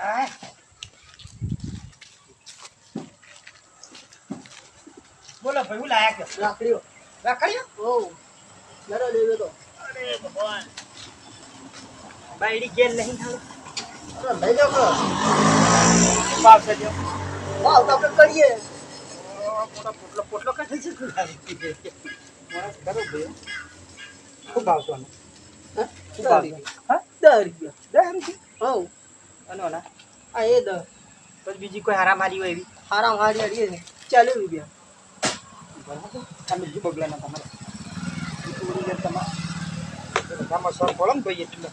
હા બોલો ભાઈ હું લાયા કે લાકડીઓ. રાખડ્યો ઓ લડો લેવો તો. અરે ભગવાન. બાઈડી ગેલ નહીં થાળું અરે લઈ લો કે ભાવ છે જો. ભાવ તો આપણે કરીએ. મોટો પોટલો પોટલો કાઢે છે તું લાવી. માણસ કરો ભાઈ ખૂબ ભાવ છો હા? ખૂબ ભાવ છે? હા દસ રૂપિયા દસ રૂપિયા? હો અને ઓલા. આ એ દસ પછી બીજી કોઈ હારા મારી હોય એવી? હારામ હારી હારી છે. ચાલીસ રૂપિયા. બરાબર. તમે જે બગલાના તમારે. તમારે બધામાં સર પડો ને ભાઈ એટલે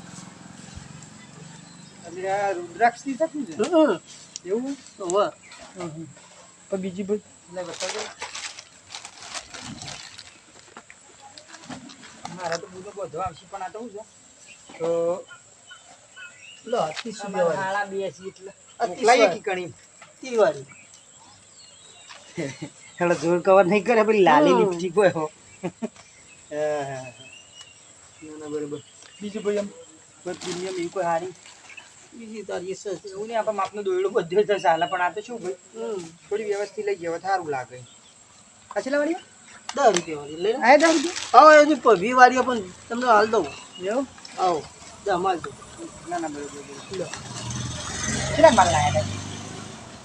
એટલે આ રુદ્રાક્ષથી થતું છે. એવું? હોવે પણ બીજી એટલે મારા તો બધું બધો આવશે પણ આ તો શું છે? તો લો હાળા કી કણી? હેલો જોર કવર નહીં કરે પેલી લાલી. લિપસ્ટિક હોય હો. હા, હા, હા. ના ના બરોબર. બીજું ભાઈ આમ કોઈ પ્રીમિયમ એવી કોઈ હારી? બીજી તારી સસ્તી એવું નહીં આપણે માપનું દોયડું બધું તો ચાલે પણ આ તો શું ભાઈ? થોડી વ્યવસ્થિત લઈ ગયા સારું લાગે. અચલા વાળી દસ રૂપિયા વાળી. લઈ દસ રૂપિયા. આવો એની પર વાળી પણ તમને હાલ દઉં. એવું? આવો. માલ દઉં ના ના બરોબર બરોબર કેટલા માલ લાયા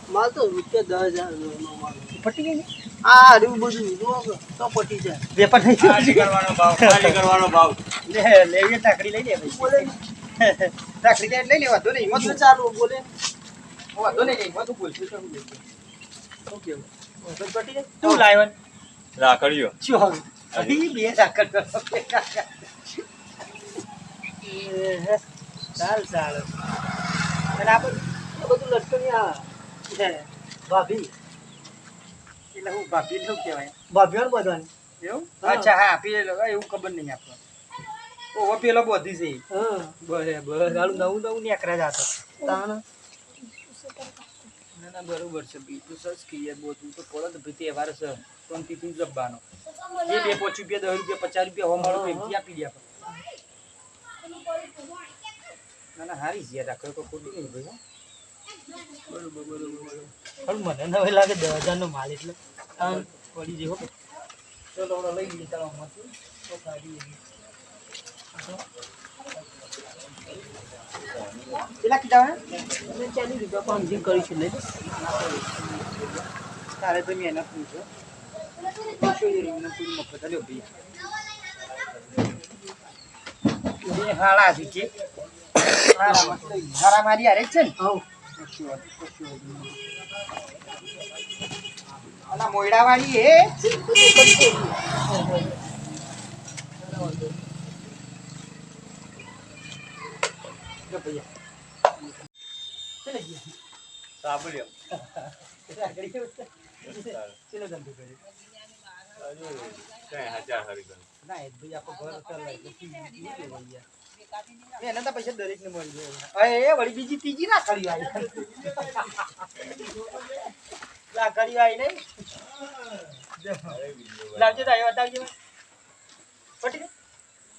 માલ તો રૂપિયા દસ હજાર નો. માલ પટી ગઈ ને આ હાર્યું બધું જુઓ તો પટી જાય વેપાર થઈ ગયો કરવાનો ભાવ કરવાનો ભાવ લે લેવીએ તાકડી લઈ લે ભાઈ બોલે ત્યાં લઈ લેવા દો ને એમાં બધું ચાલુ બોલે વાંધો નહીં એમાં તું બોલશું તો લાવ્યો ને? રાખડ્યો શું હવે? બે બે સાકર ચાલ ચાલ. અને આ બધું લટકણી છે. ભાભી. એટલે હું ભાભી શું કહેવાય? ભાભીઓ બધાની. એવું. અચ્છા હા પેલો એવું ખબર નહીં આપણને. ઓહો પેલો બોધી છે. બરાબર હાલું નવું નવું નીકળે જાતો તાણ. ના બરોબર છે. બીજું સર ક્લિયર બોધું તો પડે તો તહેવાર છે. શાંતિથી જબ્બાનો જે બે પાંચ રૂપિયા દસ રૂપિયા પચાસ રૂપિયા હોમ મારું એમથી આપી દે આપણે. ના ના હારી છે રાખો કોઈ ખોટી નહીં ભાઈ હો. બરોબર બરોબર પણ મને નવે લાગે દસ હજારનો માલ એટલે. આમ પડી જેવો ચલો હમણાં લઈ લઈએ ચાલો આમાંથી તો કાઢી લઈએ. પેલા કીધા હે? પણ જે કરીશું લઈ તારે તો મહેનત છે. પૂછો પૂરી મફત લ્યો ભઈ? બે હાળા છે કે હારા મારી હારે છે ને. અલા મોયડા વાળી હે સાંભળ્યો? ચલો ધંધો કર્યો બીજી ત્રીજી રાખડી આવી રાખડી આવી નહીં. લાવજો તો બતાવજો પટી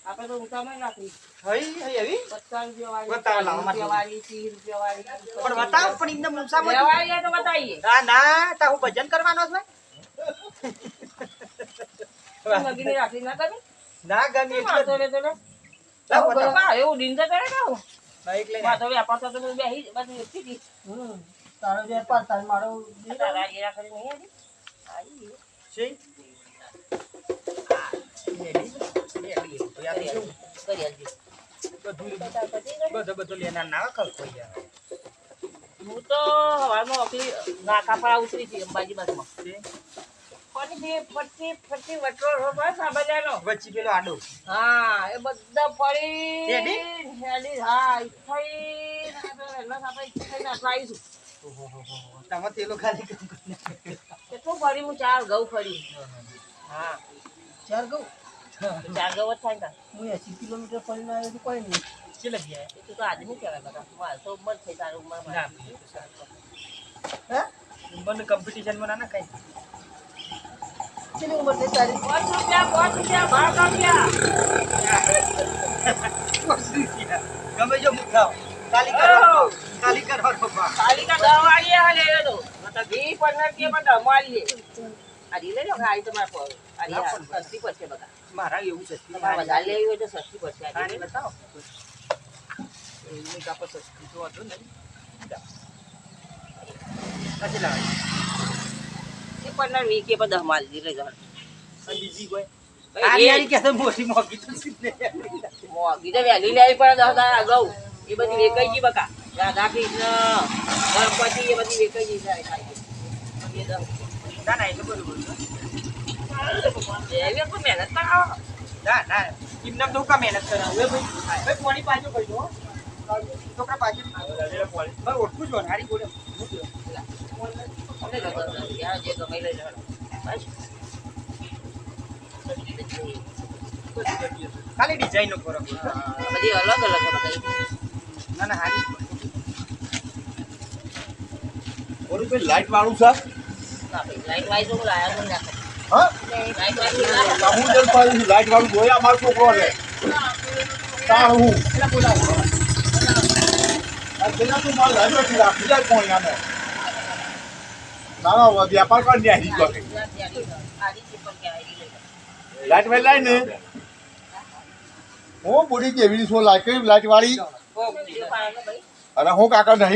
આપણે તો ઊંચામાં રાખી હઈ હઈ એવી પચાસ રૂપિયા વાળી રૂપિયા વાળી ત્રીસ રૂપિયા વાળી પણ બતાવ પણ એકદમ તો ના ના તા હું ભજન કરવાનો છે લગીને રાખી ના તમે ના ગમે માથો એટલે લે તો લે. લાવ બતાવો. એવું દિન તો કરે ને આવું. ના એટલે વ્યાપાર તો તમે બેસી બધું એકથી જ. તારો વેપાર તારે મારો તારા એ રાખડી નહીં આવી? આવી. છે બેડી બેડી તો યાર કેવું કરી આલજે. બધું બધું બધું લેના ના કર યાર હું તો હવારમાં ઓકલી નાકાપાડા ઉતરી હતી અંબાજી બાજુમાં છે? ફરીથી ફરતી ફરતી વટરો રોડ પર વચ્ચે પેલો આડો. હા એ બધા ફરી હેડી? હેડી, હા ઈથઈ ને આ તો વહેલા આપણે ઈથઈને આટલા આવીશું તમે તેલો ખાલી કેટલું ફરી હું ચાર ઘઉં ફરી હા ચાર ઘઉં? જ થાય ને હું એસી કિલોમીટર ફરીને આવ્યો તો કોઈ નહીં. છે લગી એ તું તો આજે નહીં કહેવાય બધા. મારે તો ઉંમર થઈ તારી ઉંમર ના હે? બંધ કોમ્પિટિશનમાં ના ના કઈ. કેટલી ઉંમર થઈ તારી? પાંચ રૂપિયા પાંચ રૂપિયા ભાવ કાપ્યા ગમે જો મુખાવ ખાલી કરવાનો ખાલી બાપા કાલી કા દવા વાળી આ લેવો તો. મતલબ વી પંદર કે પણ દવા વાળી લે આ રી લઈ લો આઈ તમારે પર આ આ સસ્તી પડશે બકા મારા એવું છે. તમારે વધારે લેવી હોય તો સસ્તી પડશે આ હારી રી બતાવો. એની કાપો સસ્તી તો હતું નહીં પછી લાવે એ પંદર વી કે લઈ જાવ અને બીજી કોઈ? એ- હારી કે મોટી મોગી તો મોંઘી તો વહેલી લેવી પણ દસ દાડા અગાઉ. એ બધી વેચાઈ ગઈ બકા. રાધા કૃષ્ણ ગણપતિ એ બધી વેચાઈ ગઈ જાય થાય એ દસ. ના ના એટલે બરોબર છે. એવી કોઈ મહેનત કરાવો ના ના એમને તો કા મહેનત કરાવે ભાઈ ભાઈ પાણી પાછો કરી દો છોકરા પાછું. ઓળખું જો હારી બોલે અમને લગન નથી. યાર, જે ગમે લઈ લેવાનો. બસ. ખાલી ડિઝાઇન નો ફરક હા, બધી અલગ અલગ ના ના હારી ઓલું પેલું લાઈટ વાળું છે ના ભાઈ, લાઈટ વાઈઝ હું લાયા. હા લાઈટ વાઈઝ હું લાયા. જલ પાડું લાઈટ વાળું જોયા મારો છોકરો છે હું આ પેલા તો માલ લાઈટ નથી રાખી જાય કોઈ નામે ના ના વ્યાપાર કરી ઈ લઈ લો. લાઈટ વાળી લાઈ ને હું પૂરી કેવી છો લાઈટ લાઈટ વાળી ભાઈ. અને હું કાકા નહીં